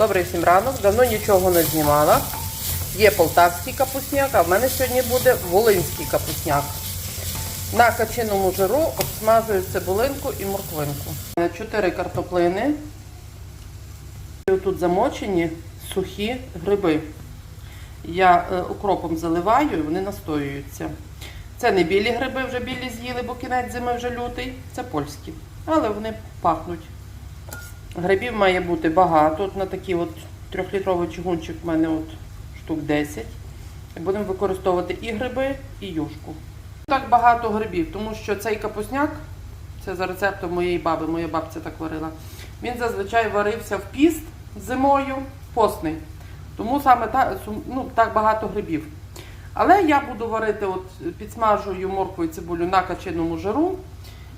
Добрий всім ранок. Давно нічого не знімала. Є полтавський капусняк, а в мене сьогодні буде волинський капусняк. На качиному жиру обсмажую цибулинку і морквинку. Е, Чотири картоплини. Тут замочені сухі гриби. Я е, укропом заливаю і вони настоюються. Це не білі гриби, вже білі з'їли, бо кінець зими вже лютий. Це польські. Але вони пахнуть. Грибів має бути багато. От на такий от трьохлітровий чугунчик в мене от штук 10. І будемо використовувати і гриби, і юшку. Так багато грибів, тому що цей капусняк, це за рецептом моєї баби, моя бабця так варила. Він зазвичай варився в піст зимою, постний. Тому саме та, ну, так багато грибів. Але я буду варити, от підсмажую моркву і цибулю на качиному жиру.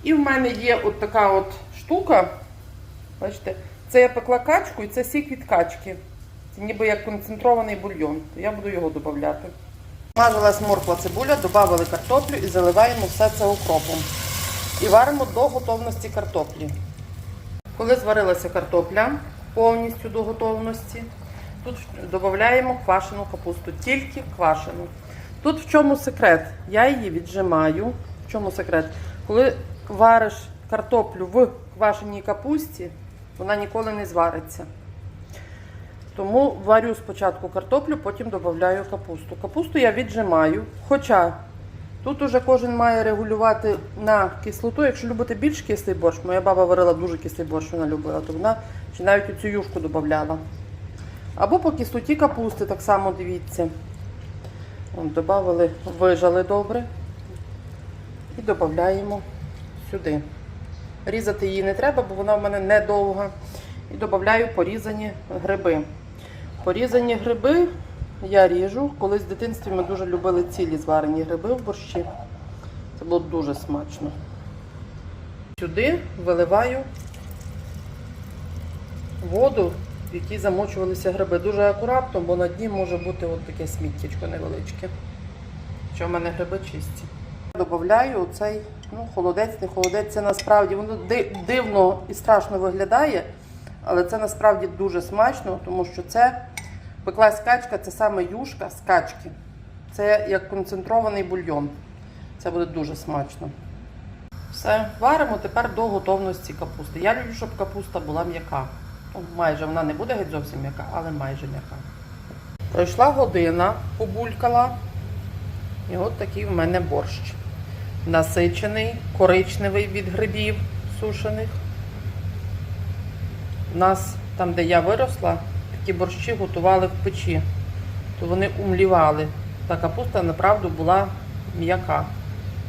І в мене є от така от штука. Бачите, це я пекла качку і це сік від качки. Це ніби як концентрований бульйон. То я буду його додати. Смажилась морква цибуля, додали картоплю і заливаємо все це укропом. І варимо до готовності картоплі. Коли зварилася картопля повністю до готовності, тут додаємо квашену капусту, тільки квашену. Тут в чому секрет? Я її віджимаю. В чому секрет? Коли вариш картоплю в квашеній капусті, вона ніколи не звариться. Тому варю спочатку картоплю, потім додаю капусту. Капусту я віджимаю. Хоча тут уже кожен має регулювати на кислоту. Якщо любите більш кислий борщ, моя баба варила дуже кислий борщ, вона любила, то вона ще навіть оцю юшку додавала. Або по кислоті капусти, так само дивіться. Добавили, вижали добре. І додаємо сюди. Різати її не треба, бо вона в мене недовга. І додаю порізані гриби. Порізані гриби я ріжу. Колись в дитинстві ми дуже любили цілі зварені гриби в борщі. Це було дуже смачно. Сюди виливаю воду, в якій замочувалися гриби. Дуже акуратно, бо на дні може бути от таке сміттячко невеличке. Що в мене гриби чисті. Додаю оцей ну, холодець, не холодець. Це насправді воно дивно і страшно виглядає, але це насправді дуже смачно, тому що це пеклась качка, це саме юшка з качки. Це як концентрований бульйон. Це буде дуже смачно. Все, варимо тепер до готовності капусти. Я люблю, щоб капуста була м'яка. Ну, майже вона не буде геть зовсім м'яка, але майже м'яка. Пройшла година, побулькала. І от такий в мене борщ. Насичений, коричневий від грибів сушених. У нас, там, де я виросла, такі борщі готували в печі. То вони умлівали. Та капуста, направду, була м'яка.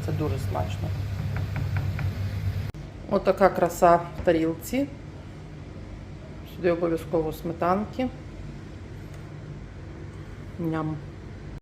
Це дуже смачно. Отака краса в тарілці. Сюди обов'язково сметанки. Ням.